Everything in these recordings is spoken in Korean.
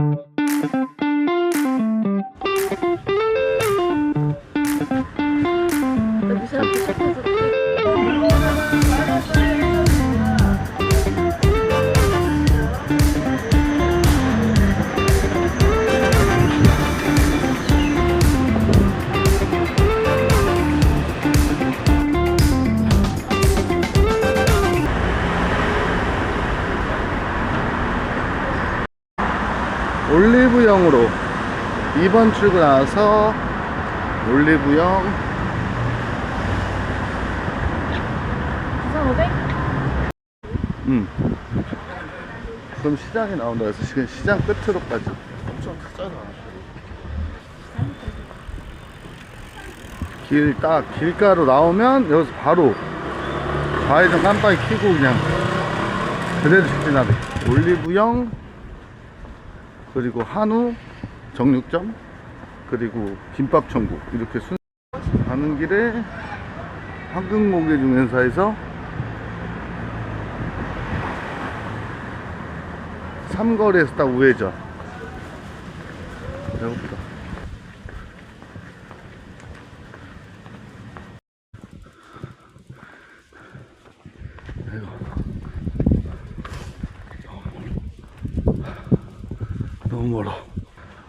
Música 올리브영으로 2번 출구 나와서 올리브영 2,500? 음. 그럼 시장이 나온다 그래서 지금 시장 끝으로까지 엄청 크잖아 길 딱 길가로 나오면 여기서 바로 좌회전 깜빡이 켜고 그냥 그대로 직진하대 올리브영 그리고 한우 정육점 그리고 김밥 천국. 이렇게 순 가는 길에 한국모계중개사에서 삼거리에서 딱 우회전. 배고프다. 아이고 너무 멀어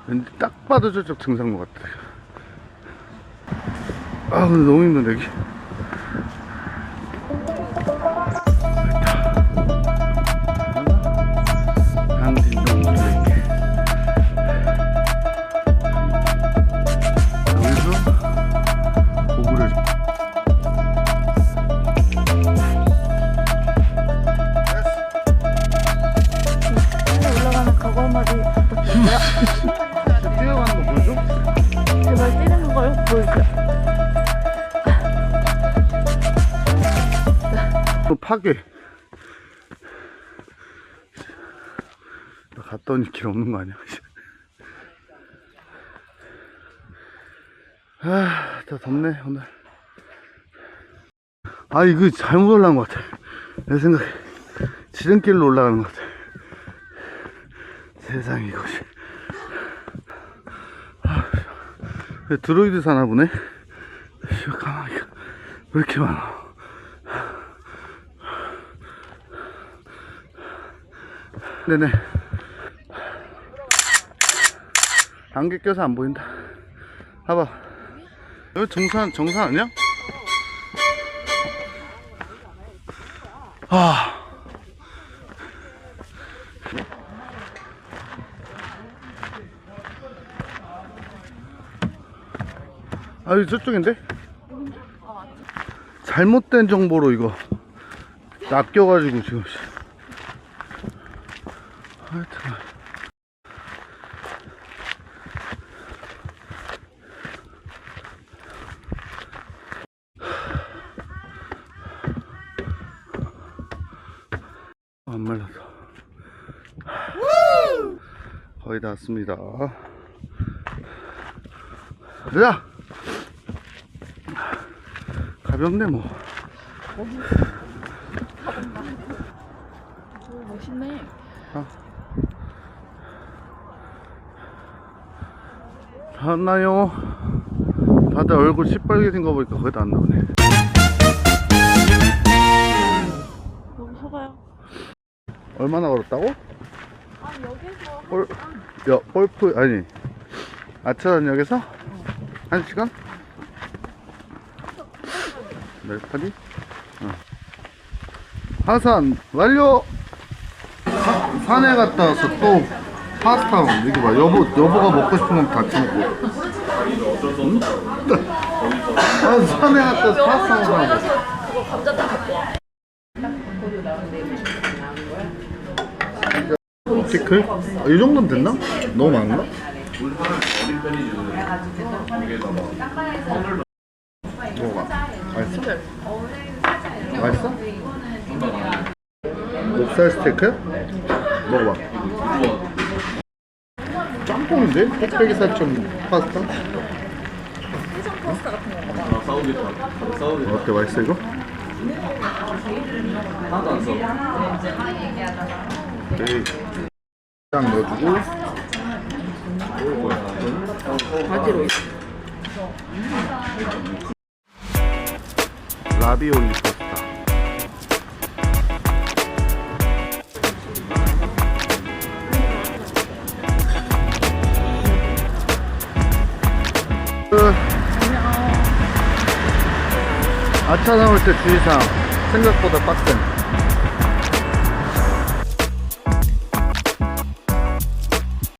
왠지 딱 봐도 저쪽 등산로 같아 아 근데 너무 힘든데 여기 파괴 나 갔다 오니 길 없는 거 아니야? 아, 더 덥네 오늘. 아 이거 잘못 올라간 것 같아. 내 생각에. 지름길로 올라가는 것 같아. 세상에 이것이. 아, 왜 드로이드 사나 보네? 씨, 가만히 왜 이렇게 많아 네네. 안개 껴서 안 보인다. 봐봐. 여기 정산, 정산 아니야? 아. 아, 여기 저쪽인데? 잘못된 정보로 이거 낚여가지고 지금. 씨. 하여튼 안 말라서 거의 다 왔습니다 가자 가볍네 뭐 오, 멋있네. 다 왔나요? 다들 얼굴 시뻘게 생거 보니까 거의 다 안 나오네 너무 속아요. 얼마나 걸었다고? 아, 여기서 볼, 야, 골프, 아니, 아차단역에서? 한 시간? 멜파리? 어. 하산, 완료! 사- 산에 갔다 와서 또 파스타, 이거 봐. 여보, 여보가 먹고 싶은 건 다 참고. 응? 아, 산에 갔다 파스타 먹으라고. 그거 감자탕 갖고 와. 피클? 아, 이 정도면 됐나? 너무 많나? 먹어봐. 맛있어? 맛있어? 목살 스테이크? 먹어봐. 짬뽕인데? 곱빼기 살점 파스타? 해장 파스타 같은 건가 봐. 어때? 맛있어 이거? 오케이. 딱 넣어주고 바지로 있어. 라비올리 아차 나올 때 주의사항. 생각보다 빡센